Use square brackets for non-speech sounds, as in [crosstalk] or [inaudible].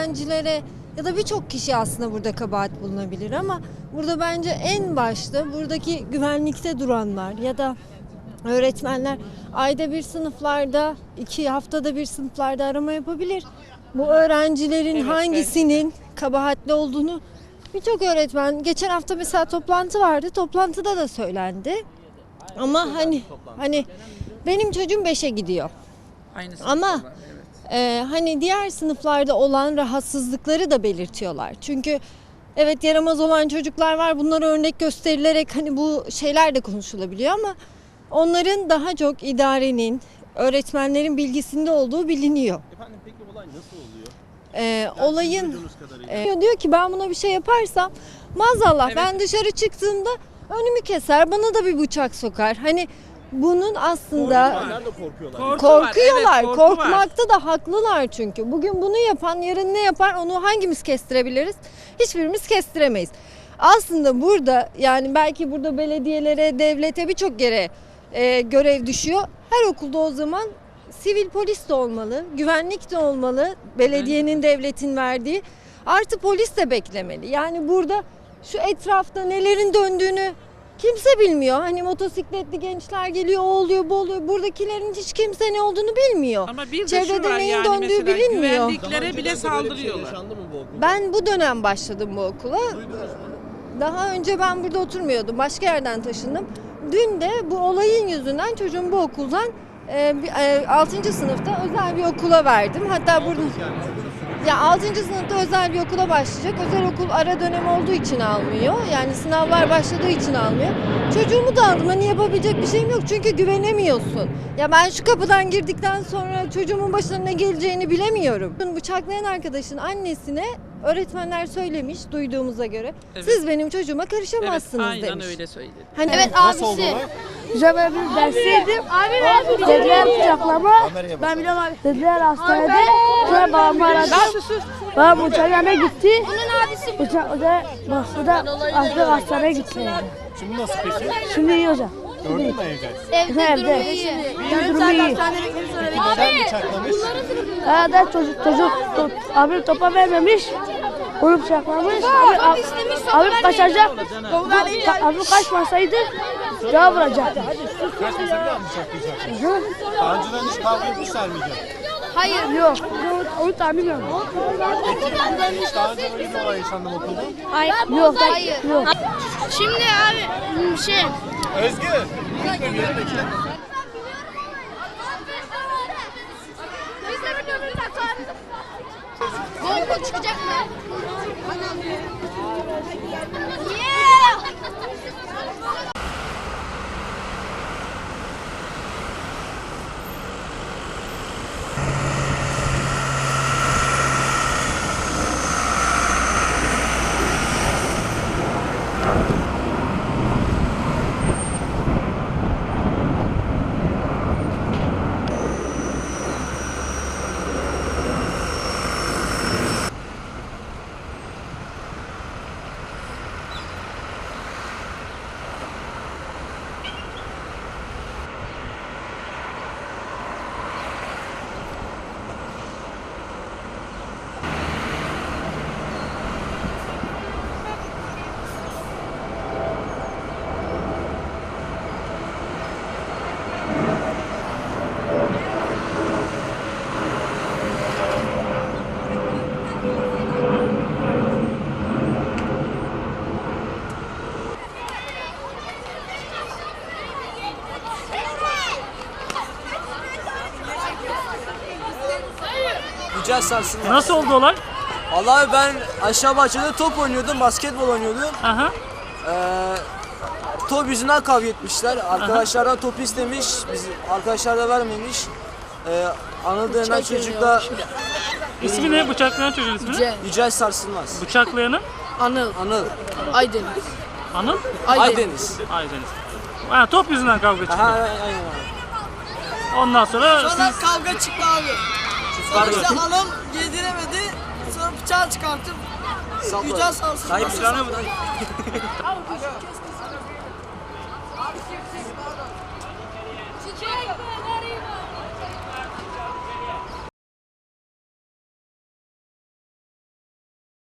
öğrencilere ya da birçok kişi aslında burada kabahat bulunabilir ama burada bence en başta buradaki güvenlikte duranlar ya da öğretmenler ayda bir sınıflarda, iki haftada bir sınıflarda arama yapabilir. Bu öğrencilerin hangisinin kabahatli olduğunu birçok öğretmen geçen hafta mesela toplantı vardı. Toplantıda da söylendi. Ama hani hani benim çocuğum 5'e gidiyor. Aynı Ama Ee, hani diğer sınıflarda olan rahatsızlıkları da belirtiyorlar. Çünkü evet yaramaz olan çocuklar var. Bunlara örnek gösterilerek hani bu şeyler de konuşulabiliyor ama onların daha çok idarenin, öğretmenlerin bilgisinde olduğu biliniyor. Efendim peki olay nasıl oluyor? Ee, olayın e, diyor ki ben buna bir şey yaparsam maazallah Evet. ben dışarı çıktığımda önümü keser, bana da bir bıçak sokar. Hani bunun aslında Onlar da korkuyorlar. Korku var, Korkuyorlar. evet, korku var. Korkmakta da haklılar çünkü. Bugün bunu yapan yarın ne yapar onu hangimiz kestirebiliriz? Hiçbirimiz kestiremeyiz. Aslında burada yani belki burada belediyelere, devlete birçok yere e, görev düşüyor. Her okulda o zaman sivil polis de olmalı, güvenlik de olmalı. Belediyenin, devletin verdiği. Artı polis de beklemeli. Yani burada şu etrafta nelerin döndüğünü kimse bilmiyor. Hani motosikletli gençler geliyor, o oluyor, bu oluyor. Buradakilerin hiç kimse ne olduğunu bilmiyor. Ama bir de Çevrede var neyin yani döndüğü mesela bilinmiyor. Güvenliklere bile şey saldırıyorlar. yaşandı mı bu okulda? Ben bu dönem başladım bu okula. Daha önce ben burada oturmuyordum. Başka yerden taşındım. Dün de bu olayın yüzünden çocuğumu bu okuldan e, 6. sınıfta özel bir okula verdim. Hatta burada ya 6. sınıfta özel bir okula başlayacak. Özel okul ara dönem olduğu için almıyor. Yani sınavlar başladığı için almıyor. Çocuğumu da aldım. Hani yapabilecek bir şeyim yok çünkü güvenemiyorsun. Ya ben şu kapıdan girdikten sonra çocuğumun başına ne geleceğini bilemiyorum. Bıçaklayan arkadaşın annesine öğretmenler söylemiş duyduğumuza göre. Evet. Siz benim çocuğuma Evet, karışamazsınız aynen demiş. öyle söyledi. Hani Evet Nasıl oldu ben bir dersteydim. Dediler bıçaklama. Ben biliyorum abi. Dediler hastanede. Sonra babamı aradı. Babam uçağın yanına gitti. Bunun abisi bu. Uçak o da bastı da artık hastaneye gitti. Şimdi nasıl peki? Şimdi iyi hocam. Gördün mü evde? Evde durumu Evde. iyi. Bir durumu iyi. Bıçaklamış. Ha da çocuk çocuk to, abi topa vermemiş. Onu bıçaklamış. Abi, abi, abi kaçacak. Ka- Abi kaçmasaydı daha vuracaktı. Kaç mesela mi bıçaklayacaksın? Daha önceden hiç kavga etmişler miydi? Hayır. Yok. Onu, onu tanımıyorum. Hiç daha önce böyle bir olay yaşandı mı okulda? Yok. Hayır. Yok. Şimdi abi şey Özgü. Gitme bir yere bekle. okul çıkacak mı? Yeah! Amen. Güzel sarsın. Nasıl oldu olay? Vallahi ben aşağı bahçede top oynuyordum, basketbol oynuyordum. Aha. Ee, top yüzünden kavga etmişler. Arkadaşlardan topu istemiş, biz arkadaşlar da vermemiş. Ee, Anıl denen çocuk da İsmi ne? Bıçaklayan çocuğun ismi? Yücel Sarsılmaz. Bıçaklayanın? Anıl, Anıl, Aydın. Anıl? Aydeniz. Aydeniz. Ha, top yüzünden kavga çıktı. Aha, aynen abi. Ondan sonra Sonra siz kavga çıktı abi. Sonra işte hanım yediremedi. Sonra bıçağı Sapla. güzel sarsın. Sahip silahına mı? [laughs]